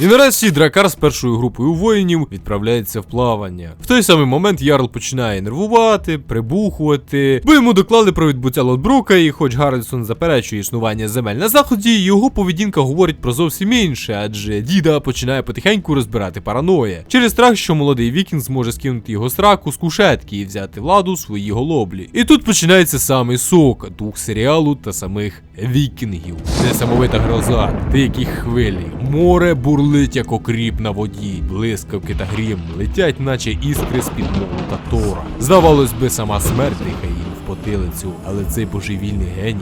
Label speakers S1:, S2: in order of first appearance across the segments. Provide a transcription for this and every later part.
S1: І нарешті дракар з першою групою воїнів відправляється в плавання. В той самий момент Ярл починає нервувати, прибухувати, бо йому доклали про відбуття Лотбрука, і хоч Гаррельсон заперечує існування земель на заході, його поведінка говорить про зовсім інше, адже діда починає потихеньку розбирати параноя через страх, що молодий вікінг зможе скинути його сраку з кушетки і взяти владу у свої голоблі. І тут починається самий сок, дух серіалу та самих вікінгів. Несамовита гроза, дикі хвилі, море бурлить, як окріп на воді, блискавки та грім летять, наче іскри з-під молота Тора. Здавалось би, сама смерть дихає їм в потилицю, але цей божевільний геній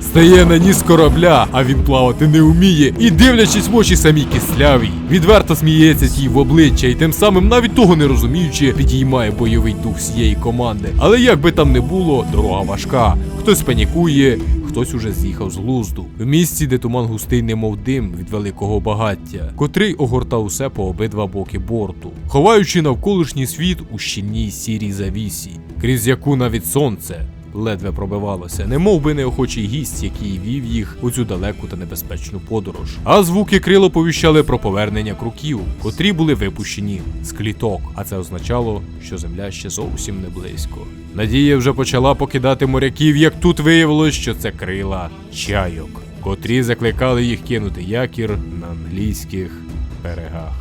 S1: Стає на ніс корабля, а він плавати не вміє, і дивлячись в очі самій кислявій, відверто сміється тій в обличчя, і тим самим, навіть того не розуміючи, підіймає бойовий дух всієї команди. Але як би там не було, дорога важка. Хтось панікує, хтось уже з'їхав з глузду. В місці, де туман густий, немов дим від великого багаття, котрий огортав усе по обидва боки борту, ховаючи навколишній світ у щільній сірій завісі, крізь яку навіть сонце ледве пробивалося, не би неохочий гість, який вів їх у цю далеку та небезпечну подорож. А звуки крило повіщали про повернення круків, котрі були випущені з кліток, а це означало, що земля ще зовсім не близько. Надія вже почала покидати моряків, як тут виявилось, що це крила чайок, котрі закликали їх кинути якір на англійських берегах.